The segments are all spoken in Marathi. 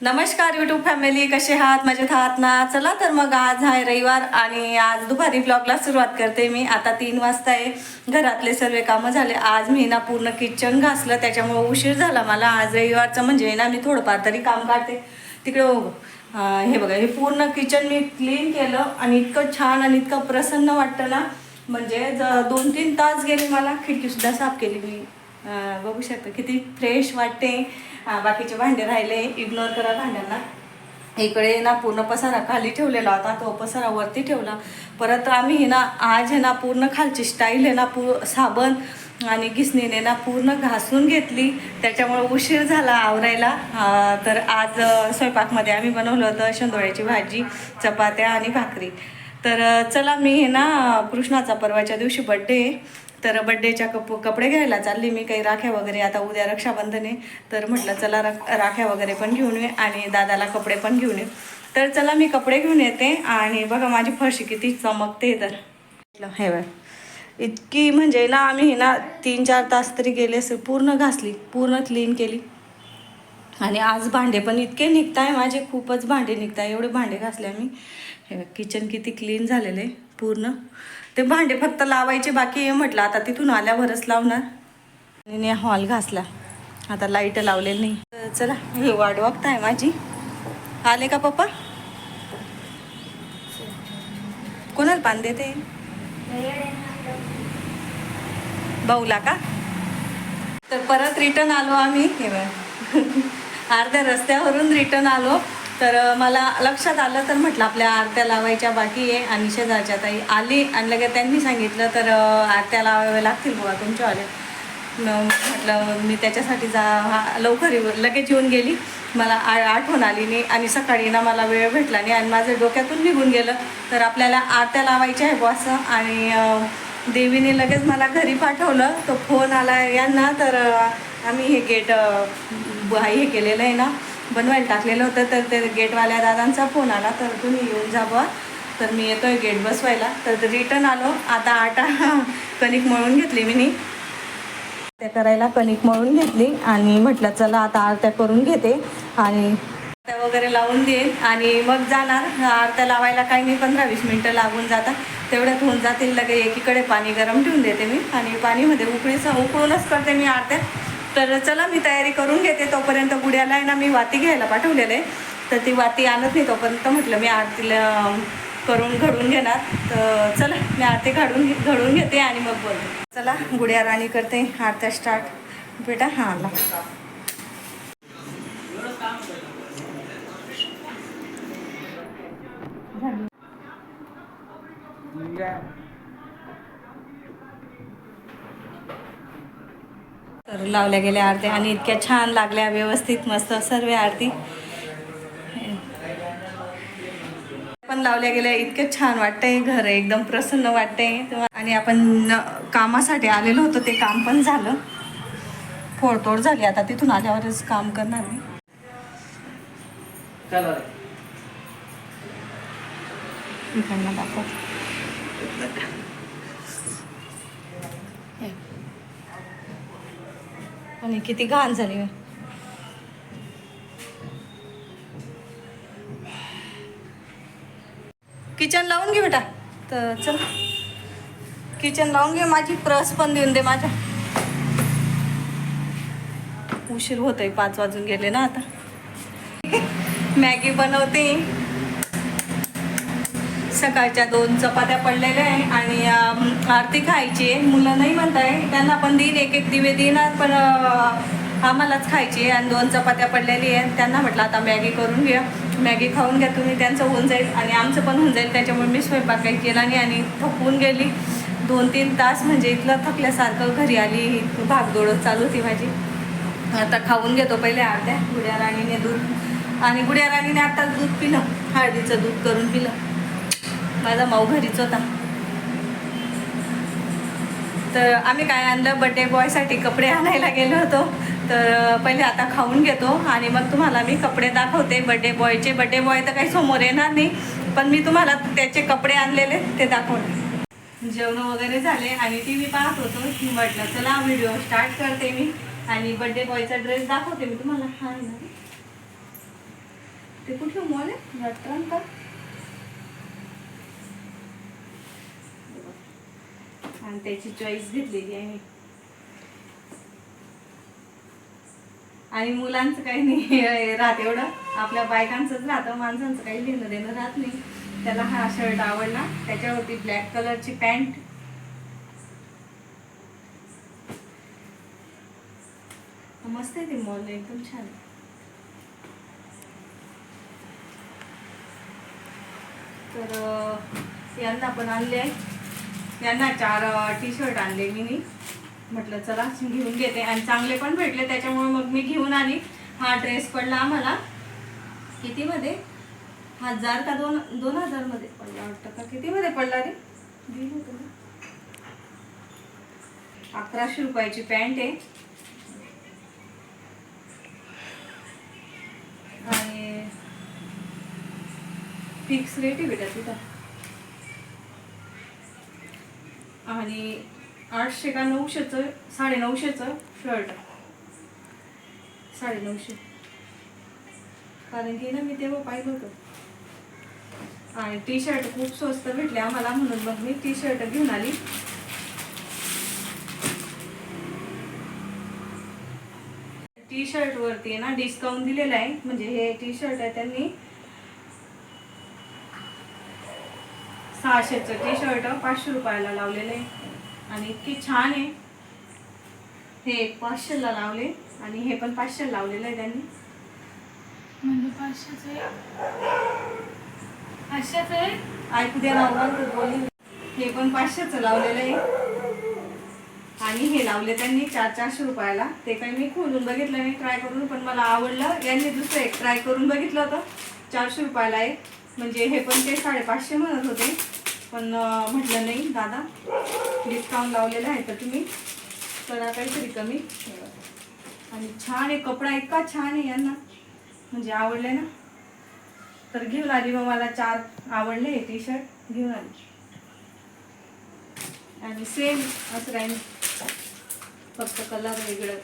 नमस्कार युट्यूब फॅमिली कसे आहात? मजेत आहात ना? चला तर मग आज आहे रविवार आणि आज दुपारी ब्लॉगला सुरुवात करते मी. आता तीन वाजता आहे. घरातले सर्व कामं झाले. आज मी ना पूर्ण किचन घासलं. त्याच्यामुळे उशीर झाला मला. आज रविवारचं म्हणजे ना मी थोडंफार तरी काम काढते. तिकडे हे बघा हे पूर्ण किचन मी क्लीन केलं आणि इतकं छान आणि इतकं प्रसन्न वाटतं ना. म्हणजे ज- दोन तीन तास गेले मला. खिडकीसुद्धा साफ केली मी. बघू शकता किती फ्रेश वाटते. बाकीचे भांडे राहिले इग्नोर करा भांड्यांना. इकडे ना पूर्ण पसारा खाली ठेवलेला होता तो पसारा वरती ठेवला. परत आम्ही हे ना आज हे ना पूर्ण खालची स्टाईल आहे ना पू साबण आणि घिसणीने ना पूर्ण घासून घेतली. त्याच्यामुळे उशीर झाला आवरायला. तर आज स्वयंपाकमध्ये आम्ही बनवलं होतं शेंदोळ्याची भाजी चपात्या आणि भाकरी. तर चला मी हे ना कृष्णाचा परवाच्या दिवशी बड्डे तर बड्डेच्या कप कपडे घ्यायला चालली मी काही राख्या वगैरे. आता उद्या रक्षाबंधन आहे तर म्हटलं चला रा राख्या वगैरे पण घेऊन ये आणि दादाला कपडे पण घेऊन ये तर चला मी कपडे घेऊन येते आणि बघा माझी फरशी किती चमकते तर म्हटलं, हे बघ. इतकी म्हणजे ना आम्ही ना तीन चार तास तरी गेले असेल पूर्ण घासली पूर्ण क्लीन केली. आणि आज भांडे पण इतके निघताय माझे खूपच भांडे निघताय. एवढे भांडे घासले आम्ही. हे किचन किती क्लीन झालेलं आहे पूर्ण. ते भांडे फक्त लावायचे बाकी आहे म्हटलं आता तिथून आल्यावरच लावणार. आणि हॉल घासला. आता लाइट लावलेली नाही. तर चला हे वाट बघताय माझी. आले का पप्पा? कोणाला पान देते? भाऊला का? तर परत रिटर्न आलो आम्ही. हे बघ. अर्ध्या रस्त्यावरून रिटर्न आलो. तर मला लक्षात आलं तर म्हटलं आपल्या आरत्या लावायच्या बाकी आहे आणि शेजारच्या ताई आली आणि लगेच त्यांनी सांगितलं तर आरत्या लावाव्या लागतील बुवा तुमच्यावाले मग म्हटलं मी त्याच्यासाठी जा लवकर येऊ. लगेच येऊन गेली. मला आ आठवण आली नाही आणि सकाळी ना मला वेळ भेटला नाही आणि माझं डोक्यातून निघून गेलं. तर आपल्याला आरत्या लावायच्या आहे बुवा असं आणि देवीने लगेच मला घरी पाठवलं. तो फोन आला यांना तर आम्ही हे गेट हे केलेलं आहे ना बनवायला टाकलेलं होतं तर ते गेटवाल्या दादांचा फोन आला तर तुम्ही येऊन जा बुवा. तर मी येतोय गेट बसवायला. तर रिटर्न आलो. आता आटा कणिक मळून घेतली मी नी. आरत्या करायला कणिक मळून घेतली आणि म्हटलं चला आता आरत्या करून घेते. आणि आरत्या वगैरे लावून देईन आणि मग जाणार. आरत्या लावायला काही नाही पंधरा वीस मिनटं लागून जातात. तेवढ्यात होऊन जातील लगे एकीकडे पाणी गरम ठेवून देते मी. आणि पाणीमध्ये उकळीचा उकळूनच करते मी आरत्या. तर चला मी तयारी करून घेते तोपर्यंत गुड्याला आहे ना मी वाती घ्यायला पाठवलेलं. आहे तर ती वाती आणत नाही तोपर्यंत म्हटलं मी आरतीला करून घडून घेणार. तर चला मी आरती घडून घे- घडून घेते आणि मग बोलते. चला गुड्या राणी करते आरत्या स्टार्ट बेटा हां Yeah. तर लावल्या गेल्या आरत्या आणि इतक्या छान लागल्या व्यवस्थित मस्त सर्व आरती. पण लावल्या गेल्या इतकं छान वाटतंय घर एकदम प्रसन्न वाटतंय. आणि आपण कामासाठी आलेलो होतो ते काम पण झालं. फोडतोड झाली आता तिथून आल्यावरच काम करणार मी. दाखव. आणि किती घाण झाली किचन लावून घे बेटा. तर चल. किचन लावून घे माझी प्रस पण देऊन दे माझ्या. उशीर होतोय पाच वाजून गेले ना आता. मॅगी बनवते. सकाळच्या दोन चपात्या पडलेल्या आहे आणि आरती खायची आहे. मुलं नाही म्हणताय. त्यांना पण देईन एक एक दिवे देणार पण आम्हालाच खायची आहे. आणि दोन चपात्या पडलेली आहे. त्यांना म्हटलं आता मॅगी करून घ्या. मॅगी खाऊन घ्या तुम्ही त्यांचं होऊन जाईल. आणि आमचं पण होऊन जाईल. त्याच्यामुळे मी स्वयंपाक काही केला नाही आणि थकून गेली. दोन तीन तास म्हणजे इथलं थकल्यासारखं घरी आली. भागदौडच चालू होती माझी. आता खाऊन घेतो पहिले अर्ध्या गुड्या राणीने दूध आणि गुड्या राणीने आता दूध पिलं. हळदीचं दूध करून पिलं. माझा माऊ घरीच होता. तर आम्ही काय आणलं बड्डे बॉयसाठी कपडे आणायला गेलो होतो. तर पहिले आता खाऊन घेतो आणि मग तुम्हाला मी कपडे दाखवते. बड्डे बॉयचे बड्डे बॉय तर काही समोर येणार नाही पण मी तुम्हाला त्याचे कपडे आणलेले ते दाखवले जेवण वगैरे झाले आणि टी व्ही पाहत होतो. मी म्हटलं चला व्हिडिओ स्टार्ट करते मी. आणि बड्डे बॉयचा ड्रेस दाखवते मी तुम्हाला. हा ते कुठलं मॉल आहे? का आणि त्याची चॉईस घेतलेली आहे. आणि मुलांचं काही नाही राहत एवढं. आपल्या बायकांचंच राहतं माणसांचं काही घेणं देणं राहत नाही. त्याला हा शर्ट आवडला त्याच्यावरती ब्लॅक कलरची पॅन्ट मस्त आहे ते मॉल एकदम छान तर यांना पण आणले आहे. यांना चार टी शर्ट आणले मी म्हटलं चला घेऊन घेते. आणि चांगले पण भेटले त्याच्यामुळे मग मी घेऊन आली. हा ड्रेस पडला आम्हाला. कितीमध्ये? हजार का दोन दोन हजारमध्ये पडला वाटतं का? कितीमध्ये पडला रे? अकराशे रुपयाची पॅन्ट आहे. आणि फिक्स रेट आहे बेटा तिथं. आणि आठशे का नऊशेचं साडे नऊशेचं शर्ट साडे नऊशे. कारण की ना मी तेव्हा पाहिलं होतं. आणि टी शर्ट खूप स्वस्त भेटले आम्हाला म्हणून मग मी टी शर्ट घेऊन आली. टी शर्टवरती आहे ना डिस्काउंट दिलेला आहे. म्हणजे हे टी शर्ट आहे त्यांनी सहाशेचं टी शर्ट पाचशे रुपयाला लावलेलं आहे. आणि इतकी छान आहे. हे पाचशेला लावले आणि हे पण पाचशे लावलेलं आहे त्यांनी. म्हणजे पाचशेच आहे पाचशेच आहे ऐकू दे ना उगाच बोलली. हे पण पाचशेचं लावलेलं आहे. आणि हे लावले त्यांनी चार चारशे रुपयाला. ते काही मी खोलून बघितलं नाही ट्राय करून पण मला आवडलं. यांनी दुसरं एक ट्राय करून बघितलं होतं. चारशे रुपयाला आहे म्हणजे हे पण ते साडेपाचशे म्हणत होते. पण म्हटलं नाही दादा डिस्काउंट लावलेला आहे तर तुम्ही करा काहीतरी कमी. आणि छान आहे कपडा इतका छान आहे यांना. म्हणजे आवडले ना? तर घेऊन आली मग मला चार आवडले हे टी शर्ट घेऊन आली. आणि सेम असं राहील. फक्त कलर वेगळं.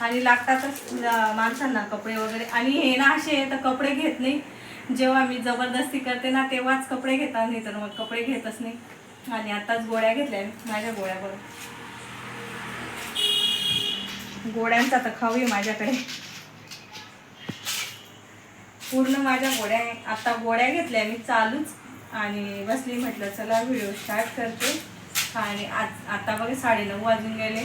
आणि लागतातच माणसांना कपडे वगैरे. आणि हे ना असे तर कपडे घेत नाही. जेव्हा मी जबरदस्ती करते ना तेव्हाच कपडे घेता नाही तर मग कपडे घेतच नाही. आणि आताच गोळ्या घेतल्या माझ्या गोळ्या बरोबर गोळ्यांचा तर खाऊ आहे माझ्याकडे. पूर्ण माझ्या गोळ्या आता गोळ्या घेतल्या मी चालूच. आणि बसली म्हटलं चला व्हिडिओ स्टार्ट करते. आणि आज आता बघा साडेनऊ वाजून गेले.